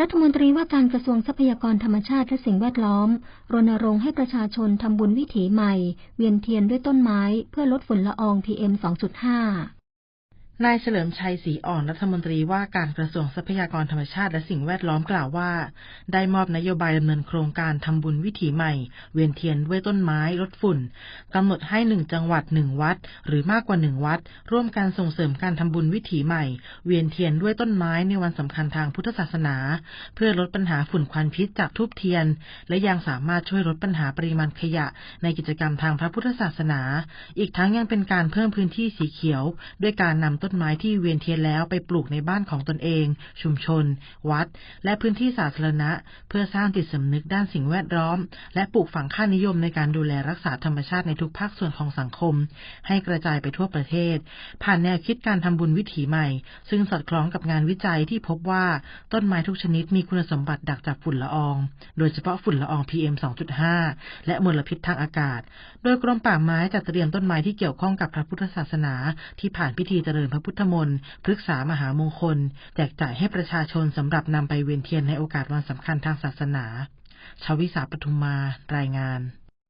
รัฐมนตรีว่าการกระทรวงทรัพยากรธรรมชาติและสิ่งแวดล้อม รณรงค์ให้ประชาชนทำบุญวิถีใหม่ เวียนเทียนด้วยต้นไม้ เพื่อลดฝุ่นละออง PM 2.5 นายเฉลิมชัยศรีอ่อนรัฐมนตรีว่าการกระทรวงทรัพยากรธรรมชาติและสิ่งแวดล้อมกล่าวว่า ได้มอบนโยบายดำเนินโครงการทำบุญวิถีใหม่ เวียนเทียนด้วยต้นไม้ลดฝุ่นกำหนดให้หนึ่งจังหวัดหนึ่งวัด หรือมากกว่าหนึ่งวัด ร่วมกันส่งเสริมการทำบุญวิถีใหม่ เวียนเทียนด้วยต้นไม้ในวันสำคัญทางพุทธศาสนา เพื่อลดปัญหาฝุ่นควันพิษจากทูบเทียน และยังสามารถช่วยลดปัญหาปริมาณขยะ ในกิจกรรมทางพระพุทธศาสนา อีกทั้งยังเป็นการเพิ่มพื้นที่สีเขียว ด้วยการนำต้นไม้ที่เวียนเทียนแล้วไปปลูกในบ้านของตนเอง ชุมชน วัด และพื้นที่สาธารณะ เพื่อสร้างจิตสำนึกด้านสิ่งแวดล้อม และปลูกฝังค่านิยมในการดูแลรักษาธรรมชาติในทุกภาคส่วนของสังคม ให้กระจายไปทั่วประเทศ ผ่านแนวคิดการทำบุญวิถีใหม่ ซึ่งสอดคล้องกับงานวิจัยที่พบว่าต้นไม้ทุกชนิดมีคุณสมบัติดักจับฝุ่นละออง โดยเฉพาะฝุ่นละออง PM 2.5 และมลพิษทางอากาศ โดยกรมป่าไม้จัดเตรียมต้นไม้ที่เกี่ยวข้องกับพระพุทธศาสนา ที่ผ่านพิธีเจริญพระพุทธมนต์พฤกษามหามงคล แจกจ่ายให้ประชาชนสำหรับนำไปเวียนเทียนในโอกาสวันสำคัญทางศาสนา ชาวิสาปทุมมารายงาน